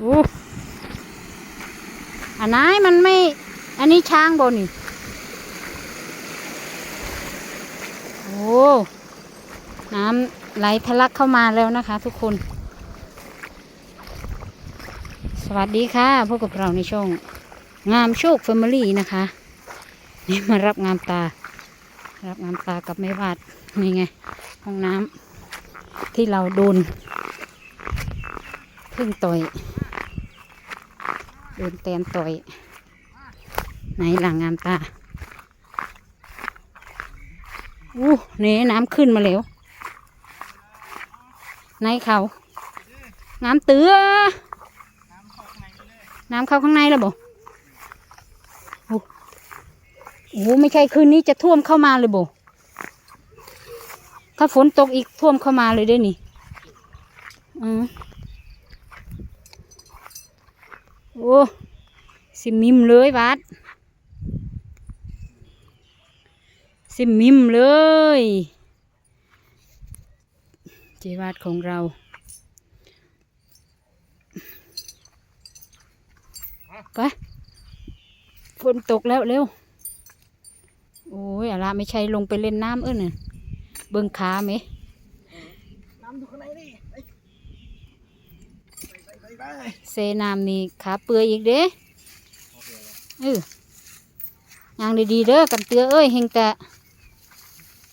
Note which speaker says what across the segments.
Speaker 1: โอ้อันไหนมันไม่ อันนี้ช้างบนนี่ โอ้ น้ำไหลทะลักเข้ามาแล้วนะคะ ทุกคน สวัสดีค่ะพบกับเราในช่อง งามโชคแฟมิลี่นะคะ นี่มารับงามตา รับงามตากับแม่วาด นี่ไง ห้องน้ำที่เราโดน พึ่งต่อย โดนแตนต่อยไหนหลังงามตาอู้เน่น้ำขึ้นมาแล้วในเขางามเตือน้ำเข้าข้างในแล้วบ่โอ้โหไม่ใช่คืนนี้จะท่วมเข้ามาเลยบ่ถ้าฝนตกอีกท่วมเข้ามาเลยเด้นี่อืม โอ้สิมิมเลยวัด สิมิมเลย เจวาดของเราไปฝนตกแล้วเร็ว โอ้ยอะไรไม่ใช่ลงไปเล่นน้ำเอ้อน่ะเบิ่งขาไหม
Speaker 2: น้ำอยู่ข้างในนี่ไปไปไปไป
Speaker 1: เซน้ำนี่ขาเปื่อยอีกเด้เออย่างดีๆเด้อกันเตือเอ้ยเฮงแต่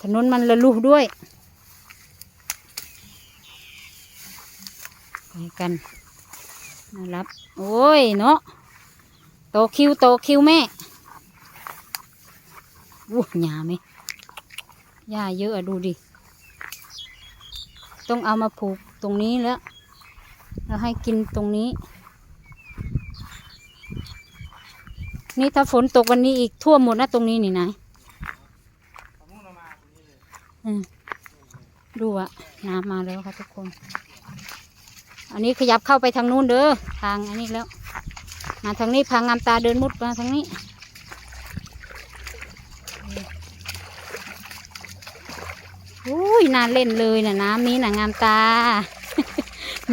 Speaker 1: ถนนมันละลุด้วยไปกันมารับ โอ้ยเนาะโตคิวโตคิวแม่วู้หยาไหมหญ้าเยอะอะดูดิ ต้องเอามาผูกตรงนี้แล้ว แล้วให้กินตรงนี้ นี่ถ้าฝนตกวันนี้อีกท่วมหมดนะตรงนี้นี่นะ
Speaker 2: อามุ่งลงมาตรงนี้เลย
Speaker 1: อืมดูอะน้ำมาแล้วค่ะทุกคน อันนี้ขยับเข้าไปทางนู้นเด้อทางอันนี้แล้ว มาทางนี้พางามตาเดินมุดมาทางนี้อุ้ยน่าเล่นเลยนะน้ำนี้นะงามตา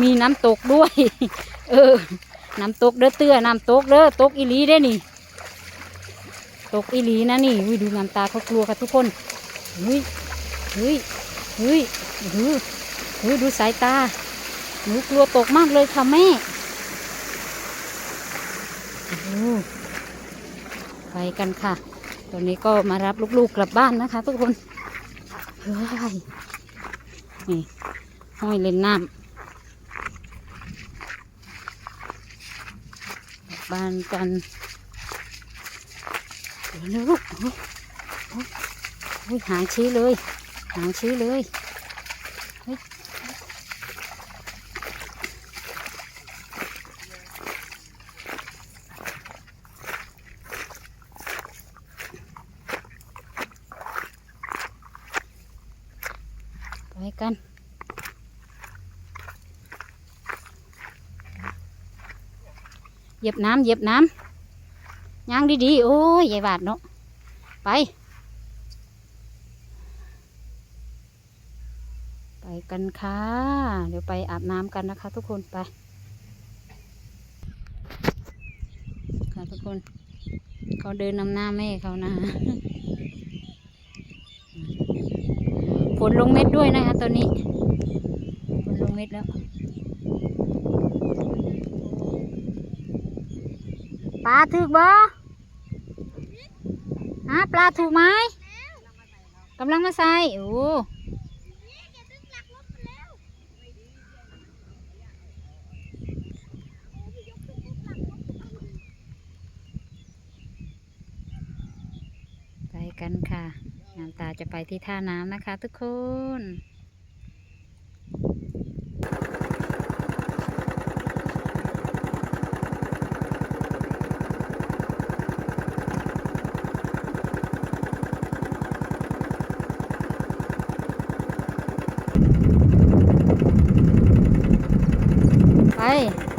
Speaker 1: มีน้ำตกด้วย เออ น้ำตกเด้อเตื้อน้ำตกเด้อตกอีลีได้นี่ ตกอีลีนะนี่อุ้ยดูงามตาเขากลัวค่ะทุกคนเฮ้ยเฮ้ยเฮ้ยเฮ้ยเฮ้ยดูสายตาหนูกลัวตกมากเลยค่ะแม่โอ้โหไปกันค่ะตอนนี้ก็มารับลูกๆกลับบ้านนะคะ ทุกคนเฮ้ยนี่ห้อยเล่นน้ำกลั บ้านกันเดี๋ยวนะลูกโอ้ยหางชี้เลย หางชี้เลยไปกัน เหยียบน้ำเหยียบน้ำย่างดีๆ โอ้ยยายบาดเนาะ ไป ไปกันค่ะ เดี๋ยวไปอาบน้ำกันนะคะ ทุกคนไป ค่ะทุกคน เขาเดินนำหน้าแม่เขานะฝนลงเม็ดด้วยนะคะตอนนี้ฝนลงเม็ดแล้ว ปลาถูกบ่ฮะปลาถูกไหมกำลังมาใส่โอ้ไปกันค่ะ น้ำตาจะไปที่ท่าน้ำนะคะทุกคน 哎。